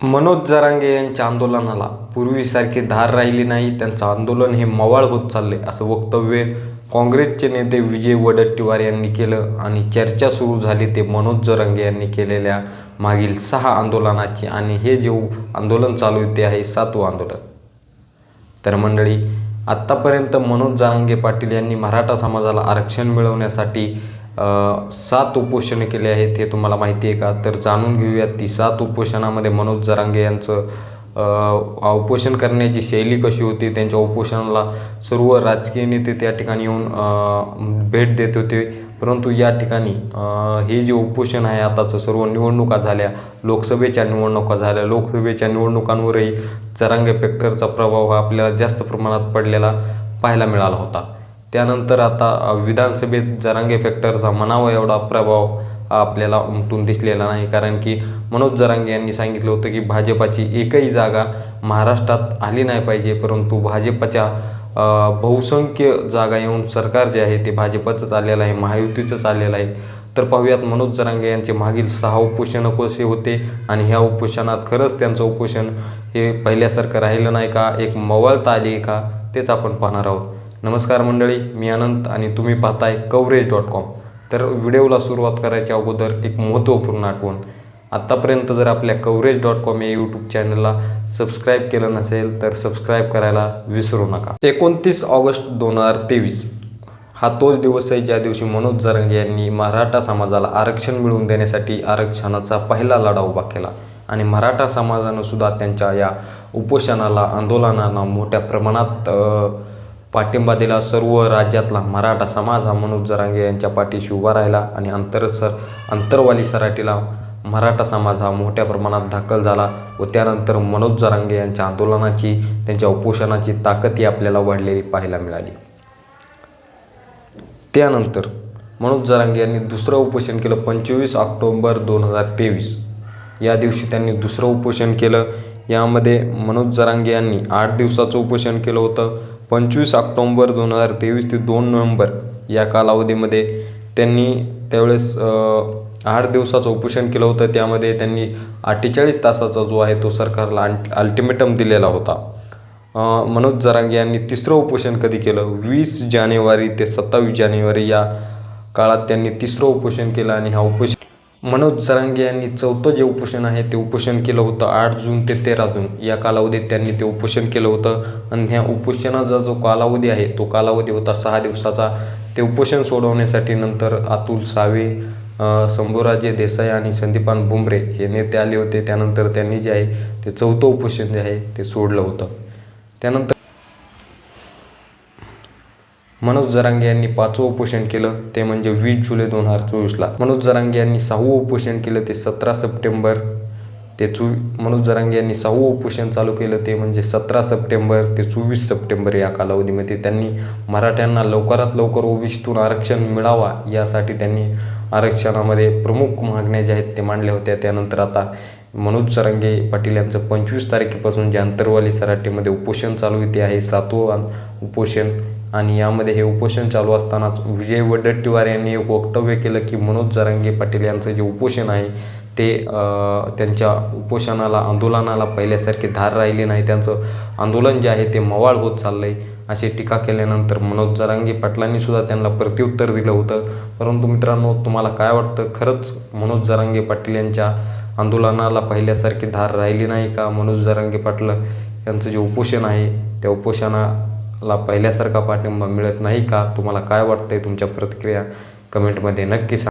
मनोज जरांगे यांच्या आंदोलनाला पूर्वीसारखी धार राहिली नाही त्यांचं आंदोलन हे मवाळ होत चालले असं वक्तव्य काँग्रेसचे नेते विजय वडट्टीवार यांनी केलं आणि चर्चा सुरू झाली ते मनोज जरांगे यांनी केलेल्या मागील सहा आंदोलनाची. आणि हे जे आंदोलन चालू ते आहे सातवं आंदोलन. तर मंडळी आत्तापर्यंत मनोज जारांगे पाटील यांनी मराठा समाजाला आरक्षण मिळवण्यासाठी सात उपोषणे केले आहेत हे तुम्हाला माहिती आहे का? तर जाणून घेऊयात ती सात उपोषणामध्ये मनोज जरांगे यांचं उपोषण करण्याची शैली कशी होती? त्यांच्या उपोषणाला सर्व राजकीय नेते त्या ठिकाणी येऊन भेट देत होते. परंतु या ठिकाणी हे जे उपोषण आहे आताचं सर्व निवडणुका झाल्या लोकसभेच्या निवडणुका झाल्या. लोकसभेच्या निवडणुकांवरही जरांगे फॅक्टरचा प्रभाव हा आपल्याला जास्त प्रमाणात पडलेला पाहायला मिळाला होता. त्यानंतर आता विधानसभेत जरांगे फॅक्टरचा म्हणावा एवढा प्रभाव आपल्याला उमटून दिसलेला नाही. कारण की मनोज जरांगे यांनी सांगितलं होतं की भाजपाची एकही जागा महाराष्ट्रात आली नाही पाहिजे. परंतु भाजपच्या बहुसंख्य जागा येऊन सरकार जे आहे ते भाजपचंच आलेलं आहे महायुतीचंच आलेलं आहे. तर पाहूयात मनोज जरांगे यांचे मागील सहा उपोषणं कसे होते आणि ह्या उपोषणात खरंच त्यांचं उपोषण हे पहिल्यासारखं राहिलं नाही का? एक मवळता आली आहे का? तेच आपण पाहणार आहोत. नमस्कार मंडळी मी अनंत आणि तुम्ही पाहताय कवरेज डॉट कॉम. तर व्हिडिओला सुरुवात करायच्या अगोदर एक महत्त्वपूर्ण आठवण. आत्तापर्यंत जर आपल्या कवरेज डॉट कॉम या यूट्यूब चॅनलला सबस्क्राईब केलं नसेल तर सबस्क्राईब करायला विसरू नका. एकोणतीस ऑगस्ट दोन हजार तेवीस. हा तोच दिवस आहे ज्या दिवशी मनोज जरांगे यांनी मराठा समाजाला आरक्षण मिळवून देण्यासाठी आरक्षणाचा पहिला लढा उभा केला. आणि मराठा समाजानं सुद्धा त्यांच्या या उपोषणाला आंदोलनाला मोठ्या प्रमाणात पाठिंबा दिला. सर्व राज्यातला मराठा समाज हा मनोज जरांगे यांच्या पाठीशी उभा राहिला आणि अंतर सर अंतरवाली सराटीला मराठा समाज हा मोठ्या प्रमाणात दाखल झाला व त्यानंतर मनोज जरांगे यांच्या आंदोलनाची त्यांच्या उपोषणाची ताकद ही आपल्याला वाढलेली पाहायला मिळाली. त्यानंतर मनोज जरांगे यांनी दुसरं उपोषण केलं पंचवीस ऑक्टोंबर दोन हजार तेवीस. या दिवशी त्यांनी दुसरं उपोषण केलं. यामध्ये मनोज जरांगे यांनी आठ दिवसाचं उपोषण केलं होतं. पंचवीस ऑक्टोंबर दोन हजार तेवीस ते दोन नोव्हेंबर या कालावधीमध्ये त्यांनी त्यावेळेस आठ दिवसाचं उपोषण केलं होतं. त्यामध्ये त्यांनी अठ्ठेचाळीस तासाचा जो आहे तो सरकारला अल्टिमेटम दिलेला होता. मनोज जरांगे यांनी तिसरं उपोषण कधी केलं? वीस जानेवारी ते सत्तावीस जानेवारी या काळात त्यांनी तिसरं उपोषण केलं आणि हा उपोषण मनोज जरांगे यांनी चौथं जे उपोषण आहे ते उपोषण केलं होतं आठ जून ते तेरा जून. या कालावधीत त्यांनी ते उपोषण केलं होतं. आणि ह्या उपोषणाचा जो कालावधी आहे तो कालावधी होता सहा दिवसाचा. ते उपोषण सोडवण्यासाठी नंतर अतुल सावे शंभूराजे देसाई आणि संदीपान बुमरे हे नेते आले होते. त्यानंतर त्यांनी जे आहे ते चौथं उपोषण जे आहे ते सोडलं होतं. त्यानंतर मनोज जरांगे यांनी पाचवं उपोषण केलं ते म्हणजे वीस जुलै दोन हजार चोवीसला. मनोज जरांगे यांनी सहावं उपोषण केलं ते सतरा सप्टेंबर. ते चो मनोज जरांगे यांनी सहावं उपोषण चालू केलं ते म्हणजे सतरा सप्टेंबर ते चोवीस सप्टेंबर या कालावधीमध्ये. त्यांनी मराठ्यांना लवकरात लवकर ओबीसीतून आरक्षण मिळावा यासाठी त्यांनी आरक्षणामध्ये प्रमुख मागण्या ज्या आहेत ते मांडल्या होत्या. त्यानंतर आता मनोज जरांगे पाटील यांचं पंचवीस तारखेपासून जे अंतरवाली सराठीमध्ये उपोषण चालू इथे ते आहे सातवं उपोषण. आणि यामध्ये हे उपोषण चालू असतानाच विजय वडट्टीवार यांनी एक वक्तव्य केलं की मनोज जरांगे पाटील यांचं जे उपोषण आहे ते त्यांच्या उपोषणाला आंदोलनाला पहिल्यासारखी धार राहिली नाही. त्यांचं आंदोलन जे आहे ते मवाळ होत चाललं आहे अशी टीका केल्यानंतर मनोज जरांगे पाटलांनी सुद्धा त्यांना प्रत्युत्तर दिलं होतं. परंतु मित्रांनो तुम्हाला काय वाटतं? खरंच मनोज जरांगे पाटील यांच्या आंदोलनाला पहिल्यासारखी धार राहिली नाही का? मनोज जरांगे पाटील यांचं जे उपोषण आहे त्या उपोषणा ला पहिल्यासारखा पाठिंबा मिळत नाही का? तुम्हाला काय वाटतंय तुमच्या प्रतिक्रिया? कमेंटमध्ये नक्की सांगा.